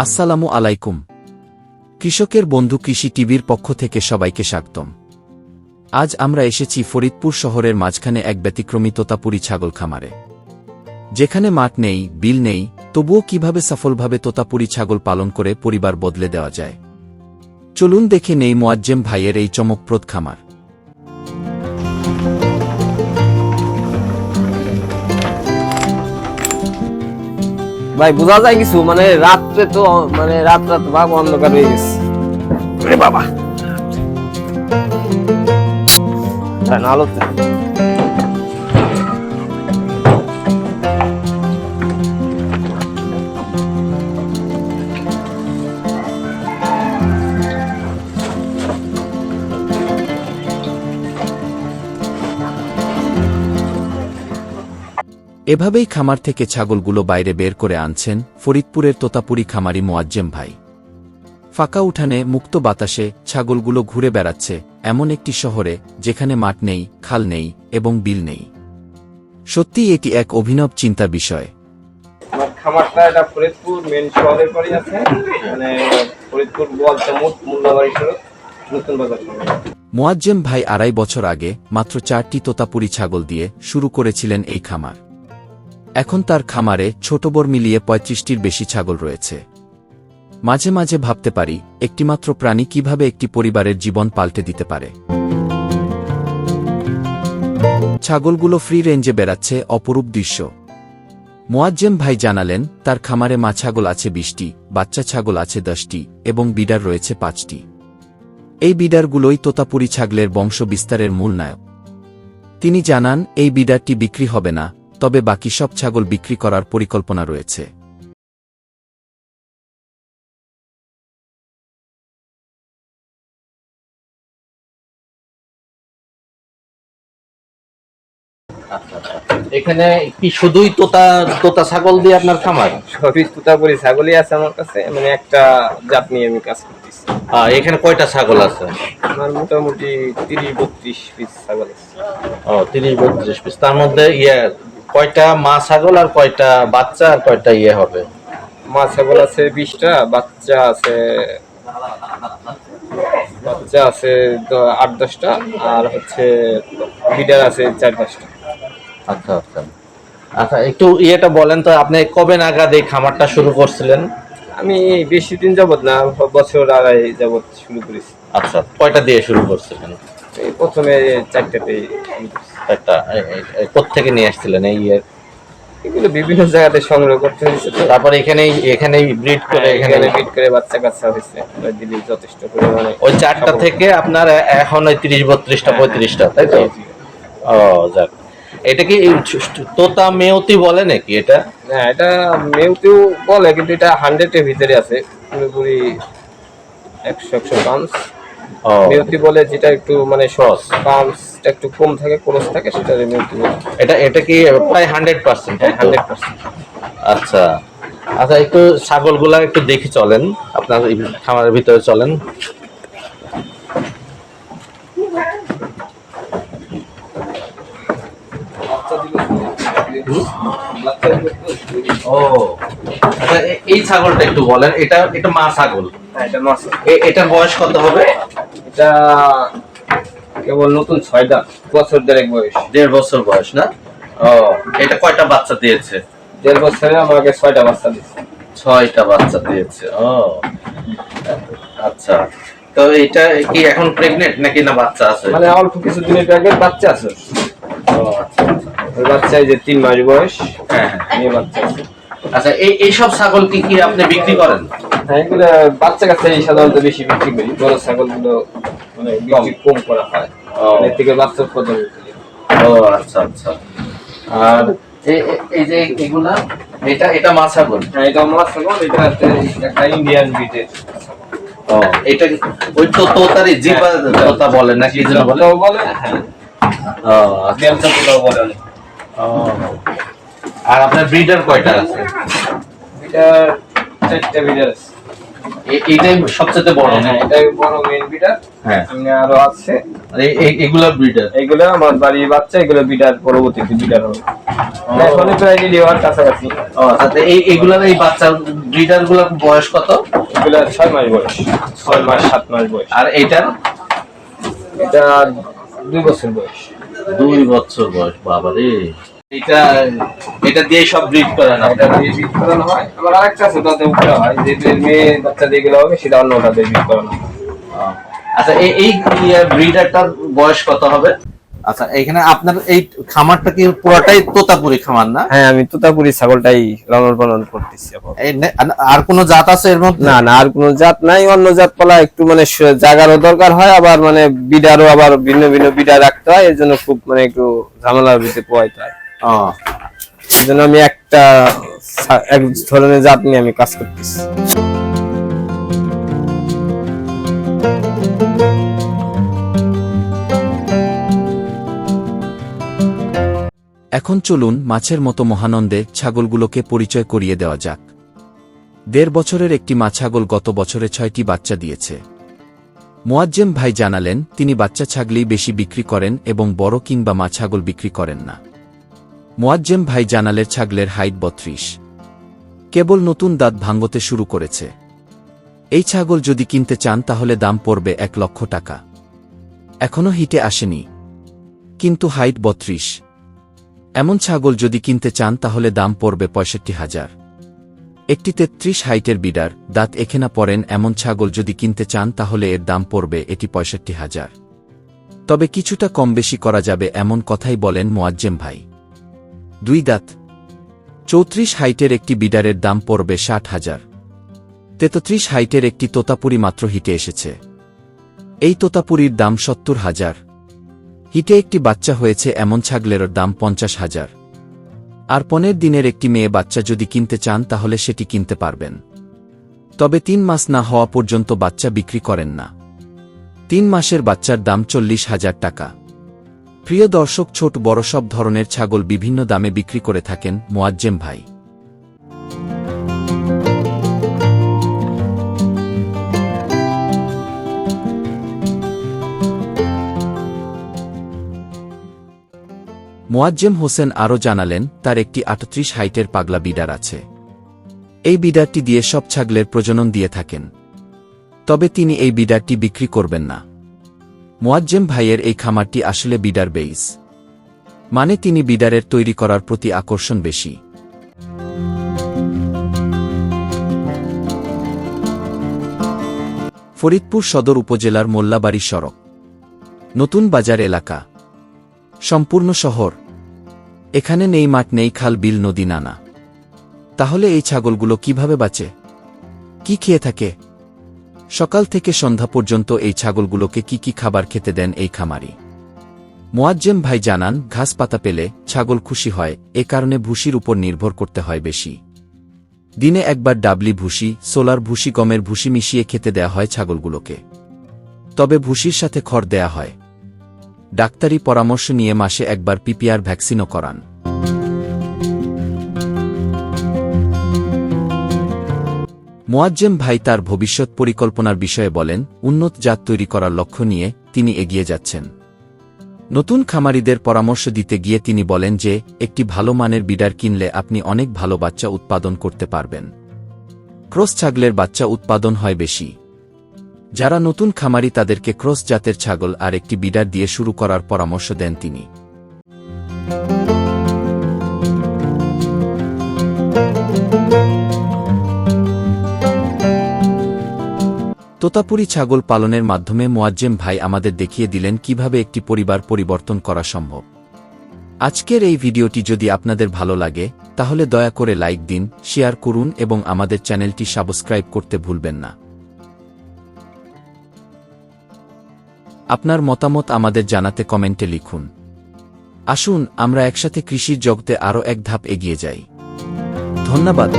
আসসালামু আলাইকুম। কৃষকের বন্ধু কৃষি টিভির পক্ষ থেকে সবাইকে স্বাগতম। আজ আমরা এসেছি ফরিদপুর শহরের মাঝখানে এক ব্যতিক্রমী তোতাপুরি ছাগল খামারে। যেখানে মাঠ নেই, বিল নেই, তবুও কীভাবে সফলভাবে তোতাপুরি ছাগল পালন করে পরিবার বদলে দেওয়া যায়। চলুন দেখে নেই মোয়াজ্জেম ভাইয়ের এই চমকপ্রদ খামার। ভাই বোঝা যায় কিছু মানে রাত্রে তো মানে রাত রাত ভাগ অন্ধকার হয়ে গেছে। বাবা। আলোতে এভাবেই খামার থেকে ছাগলগুলো বাইরে বের করে আনছেন ফরিদপুরের তোতাপুরি খামারি মোয়াজ্জেম ভাই। ফাঁকা উঠানে মুক্ত বাতাসে ছাগলগুলো ঘুরে বেড়াচ্ছে এমন একটি শহরে যেখানে মাঠ নেই খাল নেই এবং বিল নেই। সত্যি এটি এক অভিনব চিন্তার বিষয়। আমার খামারটা এটা ফরিদপুর মেন শহরের পরেই আছে। মানে ফরিদপুর বলতে মোট সড়ক নতুন বাজার মোয়াজ্জেম ভাই আড়াই বছর আগে মাত্র চারটি তোতাপুরি ছাগল দিয়ে শুরু করেছিলেন এই খামার। এখন তার খামারে ছোট বড় মিলিয়ে পঁয়ত্রিশটির বেশি ছাগল রয়েছে। মাঝে মাঝে ভাবতে পারি, একটিমাত্র প্রাণী কীভাবে একটি পরিবারের জীবন পাল্টে দিতে পারে। ছাগলগুলো ফ্রি রেঞ্জে বেড়াচ্ছে অপরূপ দৃশ্য। মোয়াজ্জেম ভাই জানালেন, তার খামারে মা ছাগল আছে বিশটি, বাচ্চা ছাগল আছে দশটি, এবং বিডার রয়েছে পাঁচটি। এই বিডারগুলোই তোতাপুরি ছাগলের বংশ বিস্তারের মূল নায়ক। তিনি জানান, এই বিডারটি বিক্রি হবে না তবে বাকি সব ছাগল বিক্রি করার পরিকল্পনা রয়েছে। এখানে কি শুধুই তোতা তোতা ছাগল দিয়ে আপনার খামার? সবই তোতা তুতাপুরি ছাগলই আছে আমার কাছে মানে একটা জাত নিয়ে আমি কাজ করতেছি। আহ, এখানে কয়টা ছাগল আছে? আমার মোটামুটি তিরিশ বত্রিশ পিস ছাগল আছে। ও তিরিশ বত্রিশ পিস। তার মধ্যে ইয়ে কয়টা মা ছাগল আর কয়টা বাচ্চা আর কয়টা ইয়ে হবে? মা ছাগল আছে বিশটা বাচ্চা আছে বাচ্চা আছে আট দশটা আর হচ্ছে বিডার আছে চার পাঁচটা। আচ্ছা আচ্ছা। আচ্ছা একটু ইয়েটা বলেন তো আপনি কবে নাগাদ এই খামারটা শুরু করছিলেন? আমি বেশি দিন যাবত না বছর আড়াই যাবত শুরু করেছি। আচ্ছা কয়টা দিয়ে শুরু করছিলেন? প্রথমে চারটাতে একটা কোথেকে নিয়ে আসছিলেন এই ইয়ে এগুলো বিভিন্ন জায়গাতে সংগ্রহ করতে হয়েছে তো। তারপরে এখানেই এখানেই ব্রিড করে এখানে এখানে বিট করে বাচ্চা কাচ্চা হয়েছে। দিলে যথেষ্ট পরিমাণে। ওই চারটা থেকে আপনার এখন ওই তিরিশ বত্রিশটা পঁয়ত্রিশটা তাই তো। ও যাক। এটা কি তোতা মেয়তি বলে নাকি এটা? হ্যাঁ এটা মেউতেও বলে কিন্তু এটা হান্ড্রেডের ভিতরে আছে। পুরোপুরি একশো একশো ও। মেউতি বলে যেটা একটু মানে সস পাউন্সটা একটু কম থাকে ক্রস থাকে সেটা মেউতি বলে এটা এটা কি প্রায় হান্ড্রেড পার্সেন্ট হ্যাঁ হান্ড্রেড পার্সেন্ট আচ্ছা। আচ্ছা একটু ছাগলগুলা একটু দেখি চলেন। আপনার খামারের ভিতরে চলেন। ও আচ্ছা, এই ছাগলটা একটু বলেন। এটা এটা মা ছাগল? হ্যাঁ এটা এ- এটার বয়স কত হবে? এটা কেবল নতুন ছয়টা বছর দেড়েক বয়স। দেড় বছর বয়স না? ও। এটা কয়টা বাচ্চা দিয়েছে? দেড় বছরে আমাকে ছয়টা বাচ্চা দিচ্ছে ছয়টা বাচ্চা দিয়েছে ও। আচ্ছা তো এটা কি এখন প্রেগনেন্ট নাকি না বাচ্চা আছে? মানে অল্প কিছু দিনের আগে বাচ্চা আছে। ও, আচ্ছা, আচ্ছা। ওই বাচ্চায় যে তিন মাস বয়স হ্যাঁ হ্যাঁ। বাচ্চা আছে। আচ্ছা এই এইসব ছাগল কি কি আপনি বিক্রি করেন? হ্যাঁ এগুলো বাচ্চা কাচ্চা সাধারণত বেশি বিক্রি করি। বড় ছাগলগুলো মানে বিক্রি কম করা হয়। এর থেকে উৎপাদন করি ও আচ্ছা আচ্ছা। আর এই যে এগুলা এটা এটা মা ছাগল হ্যাঁ এটা আমার ছাগল এটা একটা ইন্ডিয়ান ব্রিডের ও এটা ওই তো তোতারি জিবা তোতা বলেন না কি যেন বলে? বলে হ্যাঁ। ও আচ্ছা। পোতাও বলে ও। আর আপনার ব্রিডার কয়টা আছে? এটা চারটা ব্রিডার আছে। এ- এইটাই সবচেয়ে বড়। হ্যাঁ এটা বড় মেন ব্রিডার হ্যাঁ। সামনে আরও আছে। এগুলা ব্রিডার এগুলো আমার বাড়ির বাচ্চা এগুলো বিডার পরবর্তীতে বিডার হবে। এখনই প্রায় রেডি হওয়ার কাছাকাছি। ও আচ্ছা এই এগুলার এই বাচ্চা ব্রিডারগুলার বয়স কত? এগুলো ছয় মাস বয়স। ছয় মাস সাত মাস বয়স। আর এইটার? এটা দুই বছর বয়স। দুই বছর বয়স বাবারে। এটা এটা দিয়ে সব ব্রিড করেন এটা দিয়ে বিট করানো হয়। আবার আরেকটা আছে ওটাতে উপরে হয়। যে যে মেয়ে বাচ্চা যেগুলো হবে সেটা অন্য ওটা দিয়ে বিট করানো আচ্ছা এই এই ব্রিডারটার বয়স কত হবে? আচ্ছা এখানে আপনার এই খামারটা কি পুরোটাই তোতাপুরি খামার না? হ্যাঁ আমি তোতাপুরি ছাগলটাই লালন পালন করতেছি এখন এই নে- আর কোনো জাত আছে এর মধ্যে? না না আর কোনো জাত নাই। অন্য জাত পালা একটু মানে জায়গারও দরকার হয় আবার মানে বিডারও আবার ভিন্ন ভিন্ন বিডার রাখতে হয় এর জন্য খুব মানে একটু ঝামেলার ভিতরে পোয়াইতে হয়। ও এই জন্য আমি একটা এক ধরনের জাত নিয়ে আমি কাজ করতেছি। এখন চলুন মাছের মতো মহানন্দে ছাগলগুলোকে পরিচয় করিয়ে দেওয়া যাক। দেড় বছরের একটি মা ছাগল গত বছরে ছয়টি বাচ্চা দিয়েছে। মোয়াজ্জেম ভাই জানালেন, তিনি বাচ্চা ছাগলেই বেশি বিক্রি করেন এবং বড় কিংবা মা ছাগল বিক্রি করেন না। মোয়াজ্জেম ভাই জানালের ছাগলের হাইট বত্রিশ। কেবল নতুন দাঁত ভাঙ্গতে শুরু করেছে। এই ছাগল যদি কিনতে চান তাহলে দাম পড়বে এক লক্ষ টাকা। এখনও হিটে আসেনি। কিন্তু হাইট বত্রিশ। এমন ছাগল যদি কিনতে চান তাহলে দাম পড়বে পঁয়ষট্টি হাজার। একটি তেত্রিশ হাইটের বিডার, দাঁত এখেনা পড়েন এমন ছাগল যদি কিনতে চান তাহলে এর দাম পড়বে এটি পঁয়ষট্টি হাজার। তবে কিছুটা কম বেশি করা যাবে এমন কথাই বলেন মোয়াজ্জেম ভাই। দুই দাঁত। চৌত্রিশ হাইটের একটি বিডারের দাম পড়বে ষাট হাজার। তেতত্রিশ হাইটের একটি তোতাপুরি মাত্র হিটে এসেছে। এই তোতাপুরির দাম সত্তর হাজার। হিটে একটি বাচ্চা হয়েছে এমন ছাগলের দাম পঞ্চাশ হাজার। আর পনেরো দিনের একটি মেয়ে বাচ্চা যদি কিনতে চান তাহলে সেটি কিনতে পারবেন। তবে তিন মাস না হওয়া পর্যন্ত বাচ্চা বিক্রি করেন না। তিন মাসের বাচ্চার দাম চল্লিশ হাজার টাকা। প্রিয় দর্শক, ছোট বড় সব ধরনের ছাগল বিভিন্ন দামে বিক্রি করে থাকেন মোয়াজ্জেম ভাই। মোয়াজ্জেম হোসেন আরও জানালেন, তার একটি আটত্রিশ হাইটের পাগলা বিডার আছে। এই বিডারটি দিয়ে সব ছাগলের প্রজনন দিয়ে থাকেন। তবে তিনি এই বিডারটি বিক্রি করবেন না। মোয়াজ্জেম ভাইয়ের এই খামারটি আসলে বিডার বেইস। মানে তিনি বিডারের তৈরি করার প্রতি আকর্ষণ বেশি। ফরিদপুর সদর উপজেলার মোল্লাবাড়ি সড়ক। নতুন বাজার এলাকা। সম্পূর্ণ শহর। এখানে নেই মাঠ, নেই খাল, বিল, নদী, নানা। তাহলে এই ছাগলগুলো কীভাবে বাঁচে? কি খেয়ে থাকে? সকাল থেকে সন্ধ্যা পর্যন্ত এই ছাগলগুলোকে কি কি খাবার খেতে দেন এই খামারি? মোয়াজ্জেম ভাই জানান, ঘাস পাতা পেলে ছাগল খুশি হয়, এ কারণে ভুসির উপর নির্ভর করতে হয় বেশি। দিনে একবার ডাবলি ভুসি সোলার ভুসি গমের ভুসি মিশিয়ে খেতে দেয়া হয় ছাগলগুলোকে। তবে ভুসির সাথে খড় দেয়া হয়। ডাক্তারি পরামর্শ নিয়ে মাসে একবার পিপিআর ভ্যাকসিনও করান। মোয়াজ্জেম ভাই তার ভবিষ্যৎ পরিকল্পনার বিষয়ে বলেন, উন্নত জাত তৈরি করার লক্ষ্য নিয়ে তিনি এগিয়ে যাচ্ছেন। নতুন খামারিদের পরামর্শ দিতে গিয়ে তিনি বলেন যে, একটি ভালো মানের বিডার কিনলে আপনি অনেক ভালো বাচ্চা উৎপাদন করতে পারবেন। ক্রস ছাগলের বাচ্চা উৎপাদন হয় বেশি। যারা নতুন খামারি তাদেরকে ক্রস জাতের ছাগল আর একটি বিডার দিয়ে শুরু করার পরামর্শ দেন তিনি। তোতাপুরি ছাগল পালনের মাধ্যমে মোয়াজ্জেম ভাই আমাদের দেখিয়ে দিলেন কীভাবে একটি পরিবার পরিবর্তন করা সম্ভব। আজকের এই ভিডিওটি যদি আপনাদের ভালো লাগে, তাহলে দয়া করে লাইক দিন, শেয়ার করুন এবং আমাদের চ্যানেলটি সাবস্ক্রাইব করতে ভুলবেন না। আপনার মতামত আমাদের জানাতে কমেন্টে লিখুন। আসুন, আমরা একসাথে কৃষির জগতে আরও এক ধাপ এগিয়ে যাই। ধন্যবাদ।